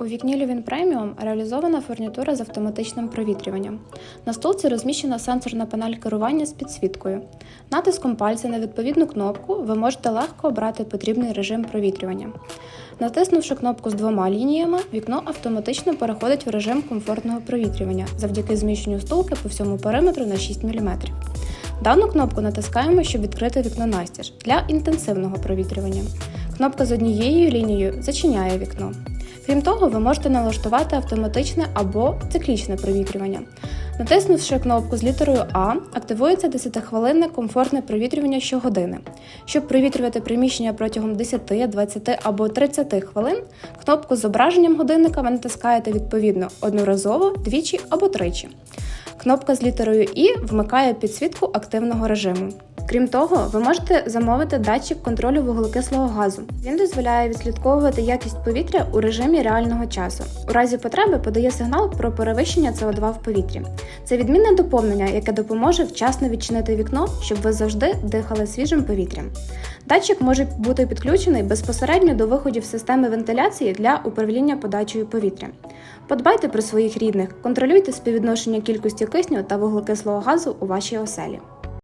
У вікні Luvin Premium реалізована фурнітура з автоматичним провітрюванням. На столці розміщена сенсорна панель керування з підсвіткою. Натиском пальця на відповідну кнопку ви можете легко обрати потрібний режим провітрювання. Натиснувши кнопку з двома лініями, вікно автоматично переходить в режим комфортного провітрювання завдяки зміщенню стулки по всьому периметру на 6 мм. Дану кнопку натискаємо, щоб відкрити вікно настіж для інтенсивного провітрювання. Кнопка з однією лінією зачиняє вікно. Крім того, ви можете налаштувати автоматичне або циклічне провітрювання. Натиснувши кнопку з літерою А, активується 10-хвилинне комфортне провітрювання щогодини. Щоб провітрювати приміщення протягом 10, 20 або 30 хвилин, кнопку з зображенням годинника ви натискаєте відповідно одноразово, двічі або тричі. Кнопка з літерою І вмикає підсвітку активного режиму. Крім того, ви можете замовити датчик контролю вуглекислого газу. Він дозволяє відслідковувати якість повітря у режимі реального часу. У разі потреби подає сигнал про перевищення СО2 в повітрі. Це відмінне доповнення, яке допоможе вчасно відчинити вікно, щоб ви завжди дихали свіжим повітрям. Датчик може бути підключений безпосередньо до виходів системи вентиляції для управління подачею повітря. Подбайте про своїх рідних, контролюйте співвідношення кількості кисню та вуглекислого газу у вашій оселі.